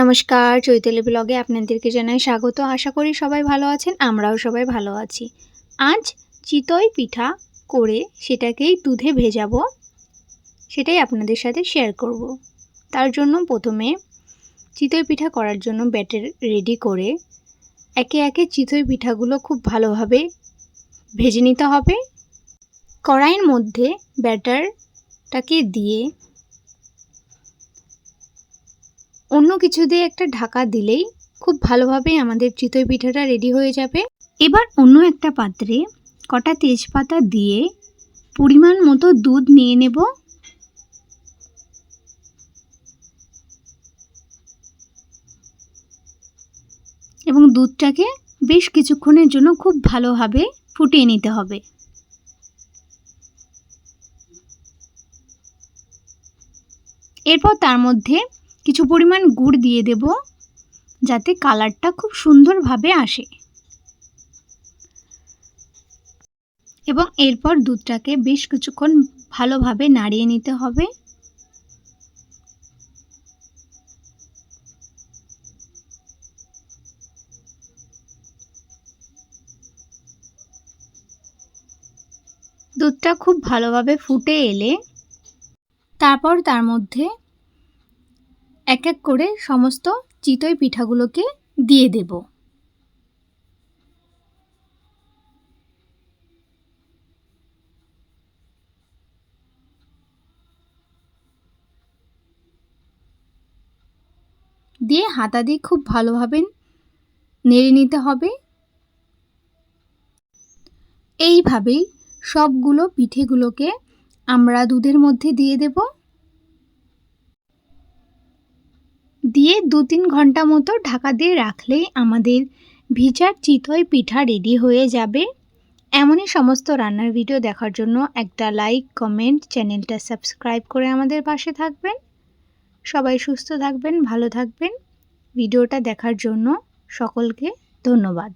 নমস্কার, চৈতালি ব্লগে আপনাদেরকে জানাই স্বাগত। আশা করি সবাই ভালো আছেন, আমরাও সবাই ভালো আছি। আজ চিতই পিঠা করে সেটাকেই দুধে ভেজাবো, সেটাই আপনাদের সাথে শেয়ার করব। তার জন্য প্রথমে চিতই পিঠা করার জন্য ব্যাটার রেডি করে একে একে চিতই পিঠাগুলো খুব ভালোভাবে ভেজে নিতে হবে। কড়াইয়ের মধ্যে ব্যাটারটাকে দিয়ে অন্য কিছু দিয়ে একটা ঢাকা দিলেই খুব ভালোভাবে আমাদের চিতই পিঠাটা রেডি হয়ে যাবে। এবার অন্য একটা পাত্রে কটা তেজপাতা দিয়ে পরিমাণ মতো দুধ নিয়ে নেব। এবং দুধটাকে বেশ কিছুক্ষণের জন্য খুব ভালোভাবে ফুটিয়ে নিতে হবে। এরপর তার মধ্যে কিছু পরিমাণ গুড় দিয়ে দেব যাতে কালারটা খুব সুন্দরভাবে আসে। এবং এরপর দুধটাকে বেশ কিছুক্ষণ ভালোভাবে নাড়িয়ে নিতে হবে। দুধটা খুব ভালোভাবে ফুটে এলে তারপর তার মধ্যে এক এক করে সমস্ত চিতই পিঠাগুলোকে দিয়ে দেব। দিয়ে হাতা দিয়ে খুব ভালোভাবে নেড়ে নিতে হবে। এইভাবেই সবগুলো পিঠেগুলোকে আমরা দুধের মধ্যে দিয়ে দেব। দিয়ে দু তিন ঘণ্টা মতো ঢাকা দিয়ে রাখলেই আমাদের ভিজার চিতই পিঠা রেডি হয়ে যাবে। এমনই সমস্ত রান্নার ভিডিও দেখার জন্য একটা লাইক কমেন্ট চ্যানেলটা সাবস্ক্রাইব করে আমাদের পাশে থাকবেন। সবাই সুস্থ থাকবেন, ভালো থাকবেন। ভিডিওটা দেখার জন্য সকলকে ধন্যবাদ।